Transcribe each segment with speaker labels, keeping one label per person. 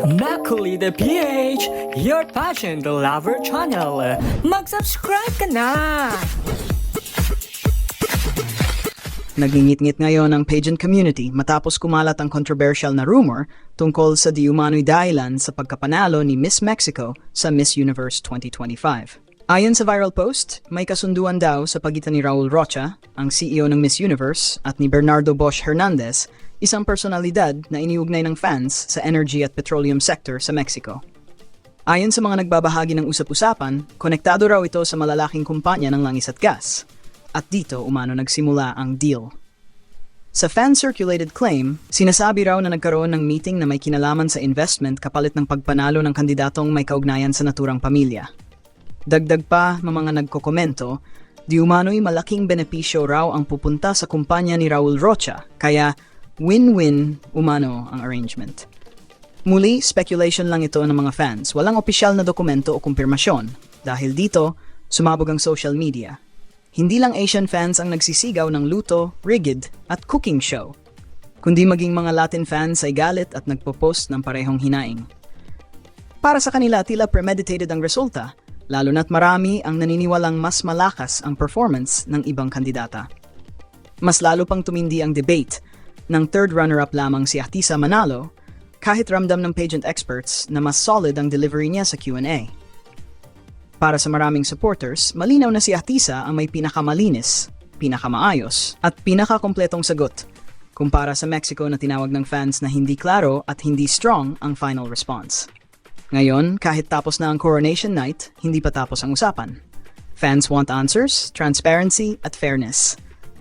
Speaker 1: Makuli the PH, your passion the lover channel. Mag-subscribe ka na!
Speaker 2: Nagingit-ngit ngayon ang pageant community matapos kumalat ang controversial na rumor tungkol sa diumano'y dahilan sa pagkapanalo ni Miss Mexico sa Miss Universe 2025. Ayon sa viral post, may kasunduan daw sa pagitan ni Raul Rocha, ang CEO ng Miss Universe, at ni Bernardo Bosch Hernandez, isang personalidad na iniugnay ng fans sa energy at petroleum sector sa Mexico. Ayon sa mga nagbabahagi ng usap-usapan, konektado raw ito sa malalaking kumpanya ng langis at gas. At dito umano nagsimula ang deal. Sa fan-circulated claim, sinasabi raw na nagkaroon ng meeting na may kinalaman sa investment kapalit ng pagpanalo ng kandidatong may kaugnayan sa naturang pamilya. Dagdag pa mga nagkokomento, di umano'y malaking benepisyo raw ang pupunta sa kumpanya ni Raul Rocha, kaya win-win umano ang arrangement. Muli, speculation lang ito ng mga fans. Walang opisyal na dokumento o kumpirmasyon. Dahil dito, sumabog ang social media. Hindi lang Asian fans ang nagsisigaw ng luto, rigid, at cooking show. Kundi maging mga Latin fans ay galit at nagpo-post ng parehong hinaing. Para sa kanila, tila premeditated ang resulta, lalo na't marami ang naniniwalang mas malakas ang performance ng ibang kandidata. Mas lalo pang tumindi ang debate ng third runner-up lamang si Atisa Manalo kahit ramdam ng pageant experts na mas solid ang delivery niya sa Q&A. Para sa maraming supporters, malinaw na si Atisa ang may pinakamalinis, pinakamaayos, at pinakakompletong sagot kumpara sa Mexico na tinawag ng fans na hindi klaro at hindi strong ang final response. Ngayon, kahit tapos na ang coronation night, hindi pa tapos ang usapan. Fans want answers, transparency, at fairness.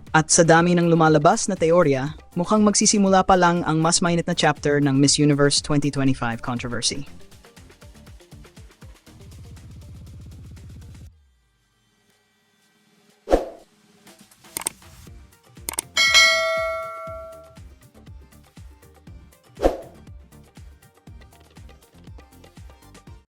Speaker 2: At sa dami ng lumalabas na teorya, mukhang magsisimula pa lang ang mas mainit na chapter ng Miss Universe 2025 controversy.